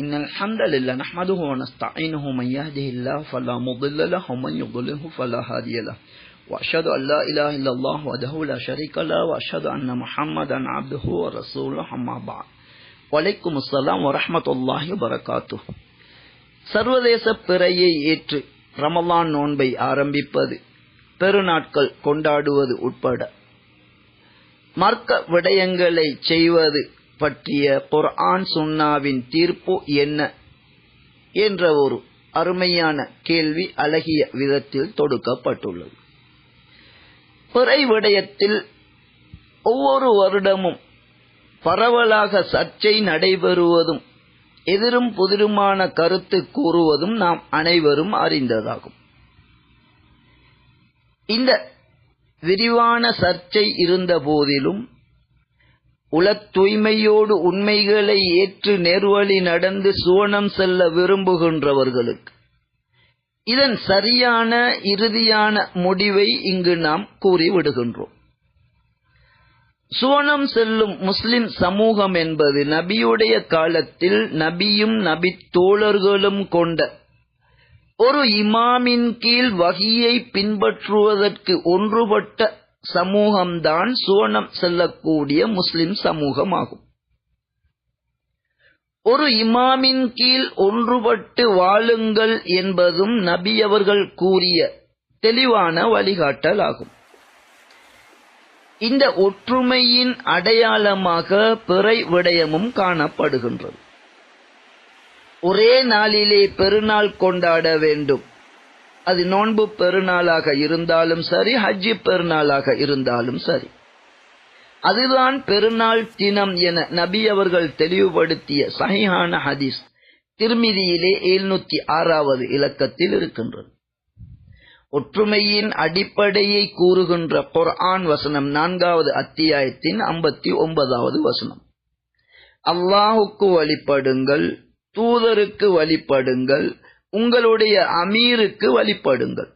إن الحمد لله نحمده ونستعينه من يهده الله فلا مضل له ومن يضلله فلا هادي له وأشهد أن لا إله إلا الله وحده لا شريك له وأشهد أن محمدا عبده ورسوله أما بعد வலைக்கும் அஸ்லாம் வரமத்துல்லாஹி வரகாத்து சர்வதேச பிறையை ஏற்று ரமலான் நோன்பை ஆரம்பிப்பது பெருநாட்கள் கொண்டாடுவது உட்பட மார்க்க விடயங்களை செய்வது பற்றிய குர்ஆன் சுன்னாவின் தீர்ப்பு என்ன என்ற ஒரு அருமையான கேள்வி அழகிய விதத்தில் தொடுக்கப்பட்டுள்ளது. பிறை விடயத்தில் ஒவ்வொரு வருடமும் பரவலாக சர்ச்சை நடைபெறுவதும் எதிரும் புதிருமான கருத்து கூறுவதும் நாம் அனைவரும் அறிந்ததாகும். இந்த விரிவான சர்ச்சை இருந்த போதிலும் உல தூய்மையோடு உண்மைகளை ஏற்று நேர்வழி நடந்து சுவனம் செல்ல விரும்புகின்றவர்களுக்கு. இதன் சரியான இறுதியான முடிவை இங்கு நாம் கூறிவிடுகின்றோம். சுவனம் செல்லும் முஸ்லிம் சமூகம் என்பது நபியுடைய காலத்தில் நபியும் நபி தோழர்களும் கொண்ட ஒரு இமாமின் கீழ் வகியை பின்பற்றுவதற்கு ஒன்றுபட்ட சமூகம்தான் சுவனம் செல்லக்கூடிய முஸ்லிம் சமூகமாகும். ஒரு இமாமின் கீழ் ஒன்றுபட்டு வாழுங்கள் என்பதும் நபி அவர்கள் கூறிய தெளிவான வழிகாட்டல் ஆகும் இந்த ஒற்றுமையின் அடையாளமாக பிறை விடயமும் காணப்படுகின்றது. ஒரே நாளிலே பெருநாள் கொண்டாட வேண்டும். அது நோன்பு பெருநாளாக இருந்தாலும் சரி ஹஜ்ஜி பெருநாளாக இருந்தாலும் சரி. அதுதான் பெருநாள் தினம் என நபி அவர்கள் தெளிவுபடுத்திய சஹிஹான ஹதீஸ் திருமிதியிலே எழுநூத்தி ஆறாவது இலக்கத்தில் இருக்கின்றது. ஒற்றுமையின் அடிப்படையை கூறுகின்ற குர்ஆன் வசனம் நான்காவது அத்தியாயத்தின் ஐம்பத்தி ஒன்பதாவது வசனம். அல்லாஹுக்கு வழிபடுங்கள் தூதருக்கு வழிபடுங்கள் உங்களுடைய அமீருக்கு வழிபடுங்கள்.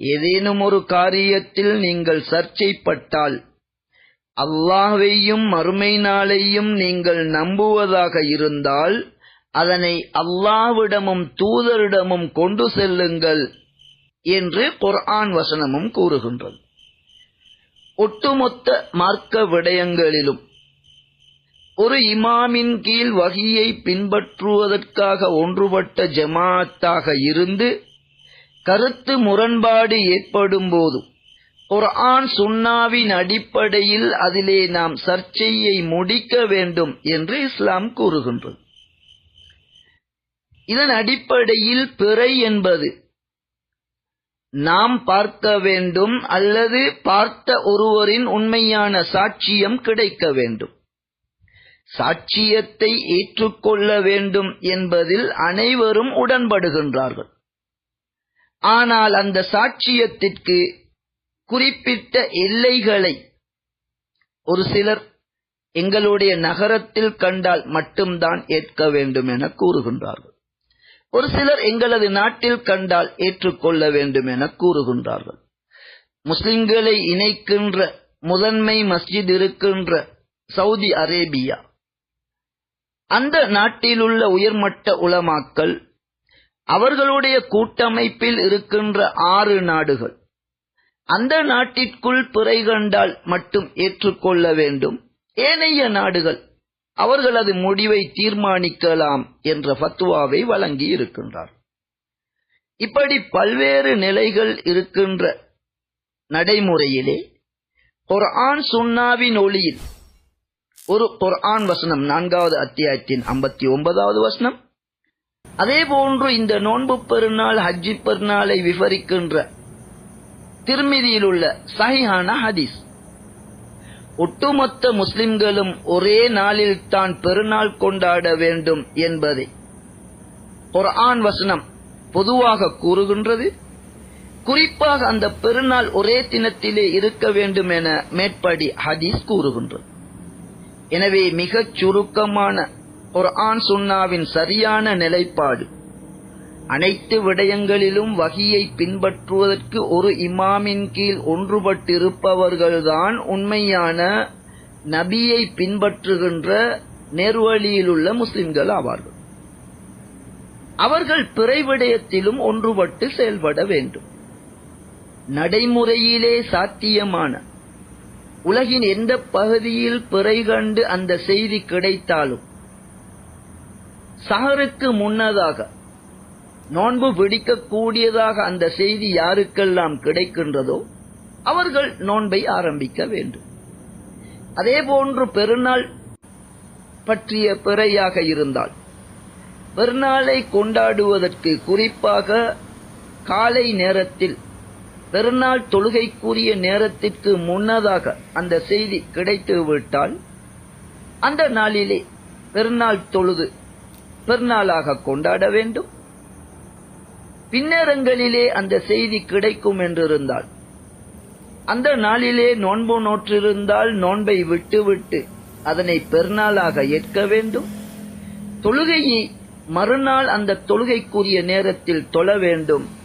ஏதேனும் ஒரு காரியத்தில் நீங்கள் சர்ச்சைப்பட்டால் அல்லாஹையும் மறுமை நாளையும் நீங்கள் நம்புவதாக இருந்தால் அதனை அல்லாவிடமும் தூதரிடமும் கொண்டு செல்லுங்கள் என்று குர்ஆன் வசனமும் கூறுகின்றது. ஒட்டுமொத்த மார்க்க விடயங்களிலும் ஒரு இமாமின் கீழ் வகியை பின்பற்றுவதற்காக ஒன்றுபட்ட ஜமாத்தாக இருந்து கருத்து முரண்பாடு ஏற்படும் போது குர்ஆன் சுன்னாவின் அடிப்படையில் அதிலே நாம் சர்ச்சையை முடிக்க வேண்டும் என்று இஸ்லாம் கூறுகின்றது. இதன் அடிப்படையில் பிறை என்பது நாம் பார்க்க வேண்டும் அல்லது பார்த்த ஒருவரின் உண்மையான சாட்சியம் கிடைக்க வேண்டும். சாட்சியத்தை ஏற்றுக்கொள்ள வேண்டும் என்பதில் அனைவரும் உடன்படுகின்றார்கள். ஆனால் அந்த சாட்சியத்திற்கு குறிப்பிட்ட எல்லைகளை ஒரு சிலர் எங்களுடைய நகரத்தில் கண்டால் மட்டும்தான் ஏற்க வேண்டும் என கூறுகின்றார்கள். ஒரு சிலர் எங்களது நாட்டில் கண்டால் ஏற்றுக்கொள்ள வேண்டும் என கூறுகின்றார்கள். முஸ்லிம்களை இணைக்கின்ற முதன்மை மஸ்ஜித் இருக்கின்ற சவுதி அரேபியா அந்த நாட்டிலுள்ள உயர்மட்ட உலமாக்கள் அவர்களுடைய கூட்டமைப்பில் இருக்கின்ற ஆறு நாடுகள். அந்த நாட்டிற்குள் பிறை கண்டால் மட்டும் ஏற்றுக்கொள்ள வேண்டும். ஏனைய நாடுகள் அவர்களது முடிவை தீர்மானிக்கலாம் என்ற ஃபத்துவாவை வழங்கி இருக்கின்றார். இப்படி பல்வேறு நிலைகள் இருக்கின்ற நடைமுறையிலே குர்ஆன் சுன்னாவின் ஒளியில் ஒரு குர்ஆன் வசனம் நான்காவது அத்தியாயத்தின் ஐம்பத்தி ஒன்பதாவது வசனம் அதே போன்று இந்த நோன்பு பெருநாள் ஹஜ்ஜி பெருநாளை விவரிக்கின்ற திருமிதியில் உள்ள சஹிஹான ஹதீஸ் ஒட்டுமொத்த முஸ்லிம்களும் ஒரே நாளில் தான் பெருநாள் கொண்டாட வேண்டும் என்பதை குர்ஆன் வசனம் பொதுவாக கூறுகின்றது குறிப்பாக அந்த பெருநாள் ஒரே தினத்திலே இருக்க வேண்டும் என மேற்படி ஹதீஸ் கூறுகின்றது எனவே மிகச் சுருக்கமான குர்ஆன் சுன்னாவின் சரியான நிலைப்பாடு. அனைத்து விடயங்களிலும் வகியை பின்பற்றுவதற்கு ஒரு இமாமின் கீழ் ஒன்றுபட்டிருப்பவர்கள்தான் உண்மையான நபியை பின்பற்றுகின்ற நேர்வழியிலுள்ள முஸ்லிம்கள் ஆவார்கள். அவர்கள் பிறை விடயத்திலும் ஒன்றுபட்டு செயல்பட வேண்டும். நடைமுறையிலே சாத்தியமான உலகின் எந்த பகுதியில் பிறை கண்டு அந்த செய்தி கிடைத்தாலும் சஹருக்கு முன்னதாக நோன்பு பிடிக்கக்கூடியதாக அந்த செய்தி யாருக்கெல்லாம் கிடைக்கின்றதோ அவர்கள் நோன்பை ஆரம்பிக்க வேண்டும். அதே போன்று பெருநாள் பற்றிய பிறையாக இருந்தால் பெருநாளை கொண்டாடுவதற்கு குறிப்பாக காலை நேரத்தில் பெருநாள் தொழுகைக்குரிய நேரத்திற்கு முன்னதாக அந்த செய்தி கிடைத்து விட்டால் அந்த நாளிலே பெருநாள் தொழுது பெருநாளாக கொண்டாட வேண்டும். பின்னரங்களிலே அந்த செய்தி கிடைக்கும் என்றிருந்தால் அந்த நாளிலே நோன்பு நோற்றிருந்தால் நோன்பை விட்டுவிட்டு அதனை பெருநாளாக ஏற்க வேண்டும். தொழுகையை மறுநாள் அந்த தொழுகைக்குரிய நேரத்தில் தொழ வேண்டும்.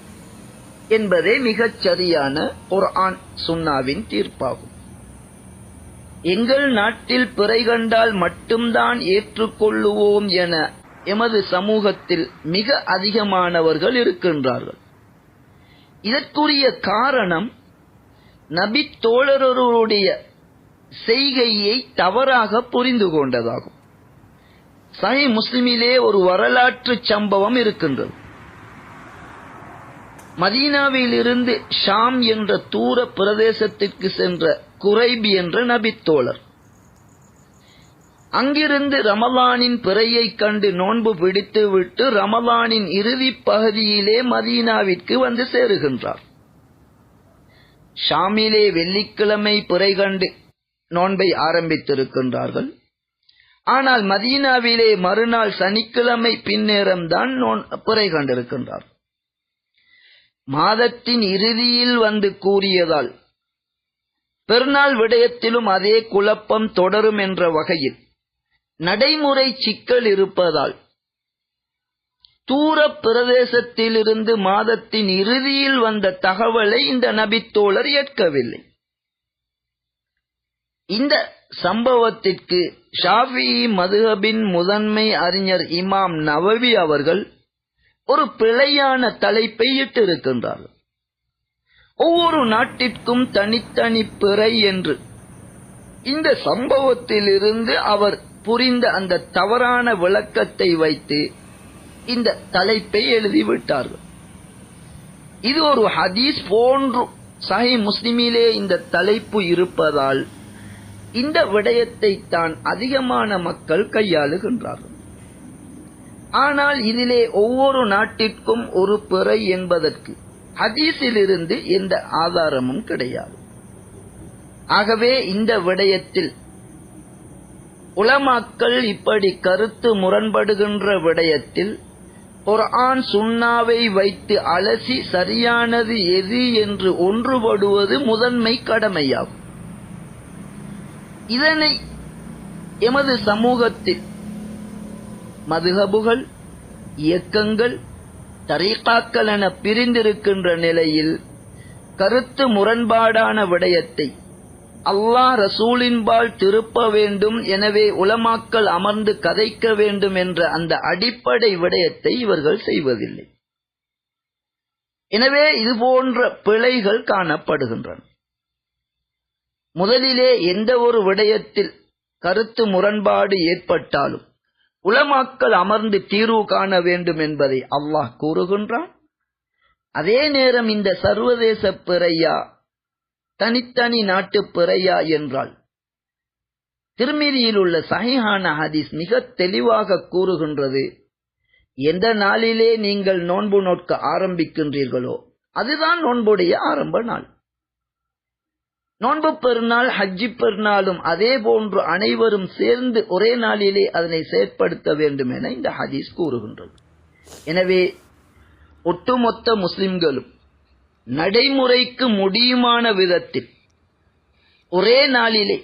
என்பதே மிகச் சரியான குர்ஆன் சுன்னாவின் தீர்ப்பாகும். எங்கள் நாட்டில் பிறை கண்டால் மட்டும்தான் ஏற்றுக்கொள்ளுவோம் என எமது சமூகத்தில் மிக அதிகமானவர்கள் இருக்கின்றார்கள். இதற்குரிய காரணம் நபி தோழருடைய செய்கையை தவறாக புரிந்து கொண்டதாகும். சஹி முஸ்லிமிலே ஒரு வரலாற்று சம்பவம் இருக்கின்றது. மதீனாவில் இருந்து ஷாம் என்ற தூர பிரதேசத்திற்கு சென்ற குறைபி என்ற நபித்தோழர். அங்கிருந்து ரமலானின் பிறையை கண்டு நோன்பு பிடித்துவிட்டு ரமலானின் இறுதிப் பகுதியிலே மதீனாவிற்கு வந்து சேருகின்றார். ஷாமிலே வெள்ளிக்கிழமை பிறை கண்டு நோன்பை ஆரம்பித்திருக்கின்றார்கள். ஆனால் மதீனாவிலே மறுநாள் சனிக்கிழமை பின்னேரம்தான் நோன் பிறை கண்டிருக்கின்றார். மாதத்தின் இறுதியில் வந்து கூறியதால் பெருநாள் விடயத்திலும் அதே குழப்பம் தொடரும் என்ற வகையில் நடைமுறை சிக்கல் இருப்பதால் தூர பிரதேசத்திலிருந்து மாதத்தின் இறுதியில் வந்த தகவலை இந்த நபித்தோழர் ஏற்கவில்லை. இந்த சம்பவத்திற்கு ஷாஃபி மதுஹபின் முதன்மை அறிஞர் இமாம் நவவி அவர்கள் ஒரு பிழையான தலைப்பை இட்டிருக்கின்றார்கள். ஒவ்வொரு நாட்டிற்கும் தனித்தனி பிறை என்று. இந்த சம்பவத்திலிருந்து அவர் புரிந்த அந்த தவறான விளக்கத்தை வைத்து இந்த தலைப்பை எழுதிவிட்டார்கள். இது ஒரு ஹதீஸ் போன்று சஹி முஸ்லிமிலே இந்த தலைப்பு இருப்பதால் இந்த விடயத்தை தான் அதிகமான மக்கள் கையாளுகின்றார்கள். ஆனால் இதிலே ஒவ்வொரு நாட்டிற்கும் ஒரு பிறை என்பதற்கு ஹதீஸிலிருந்து எந்த ஆதாரமும் கிடையாது. ஆகவே இந்த விடயத்தில் உலமாக்கள் இப்படி கருத்து முரண்படுகின்ற விடயத்தில் குர்ஆன் சுன்னாவை வைத்து அலசி சரியானது எது என்று ஒன்றுபடுவது முதன்மை கடமையாகும். இதனை எமது சமூகத்தில் மதுகபுகள் இயக்கங்கள் தரீகாக்கள் என பிரிந்திருக்கின்ற நிலையில் கருத்து முரண்பாடான விடயத்தை அல்லாஹ் ரசூலின்பால் திருப்ப வேண்டும் எனவே உலமாக்கள் அமர்ந்து கதைக்க வேண்டும் என்ற அந்த அடிப்படை விடயத்தை இவர்கள் செய்வதில்லை. எனவே இது போன்ற பிழைகள் காணப்படுகின்றன. முதலிலே எந்த ஒரு விடயத்தில் கருத்து முரண்பாடு ஏற்பட்டாலும் உலமாக்கள் அமர்ந்து தீர்வு காண வேண்டும் என்பதை அல்லாஹ் கூறுகின்றான். அதே நேரம் இந்த சர்வதேச பிறையா தனித்தனி நாட்டு பிறையா என்றால் திருமதியில் உள்ள சஹிஹான ஹதீஸ் மிக தெளிவாக கூறுகின்றது எந்த நாளிலே நீங்கள் நோன்பு நோட்க ஆரம்பிக்கின்றீர்களோ அதுதான் நோன்புடைய ஆரம்ப நாள். நோன்பு பெருநாள் ஹஜ்ஜி பெருநாளும் அதே போன்று அனைவரும் சேர்ந்து ஒரே நாளிலே அதனை செயற்படுத்த வேண்டும் என இந்த ஹதீஸ் கூறுகின்றது. எனவே ஒட்டுமொத்த முஸ்லிம்களும் நடைமுறைக்கு முடியுமான விதத்தில் ஒரே நாளிலே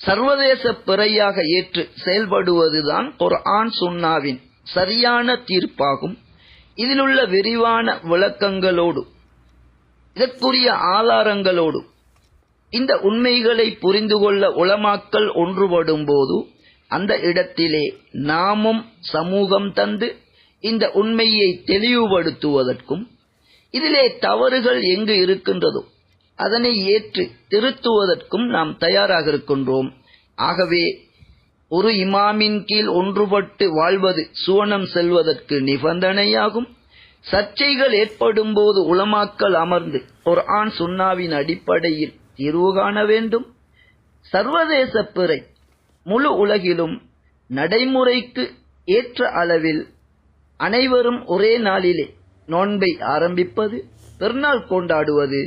சர்வதேச பிறையாக ஏற்று செயல்படுவதுதான் குர்ஆன் சுன்னாவின் சரியான தீர்ப்பாகும். இதிலுள்ள விரிவான விளக்கங்களோடு இதற்குரிய ஆதாரங்களோடு இந்த உண்மைகளை புரிந்து கொள்ள உளமாக்கல் ஒன்றுபடும் போது அந்த இடத்திலே நாமும் சமூகம் தந்து இந்த உண்மையை தெளிவுபடுத்துவதற்கும் இதிலே தவறுகள் எங்கு இருக்கின்றதோ அதனை ஏற்று திருத்துவதற்கும் நாம் தயாராக இருக்கின்றோம். ஆகவே ஒரு இமாமின் கீழ் ஒன்றுபட்டு வாழ்வது சுவனம் செல்வதற்கு நிபந்தனையாகும். சர்ச்சைகள் ஏற்படும் போது உளமாக்கல் அமர்ந்து ஒரு ஆண் சுன்னாவின் அடிப்படையில் தீர்வு காண வேண்டும். சர்வதேச பிறை முழு உலகிலும் நடைமுறைக்கு ஏற்ற அளவில் அனைவரும் ஒரே நாளிலே நோன்பை ஆரம்பிப்பது பெருநாள் கொண்டாடுவது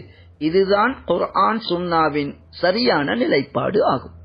இதுதான் குர்ஆன் சுன்னாவின் சரியான நிலைப்பாடு ஆகும்.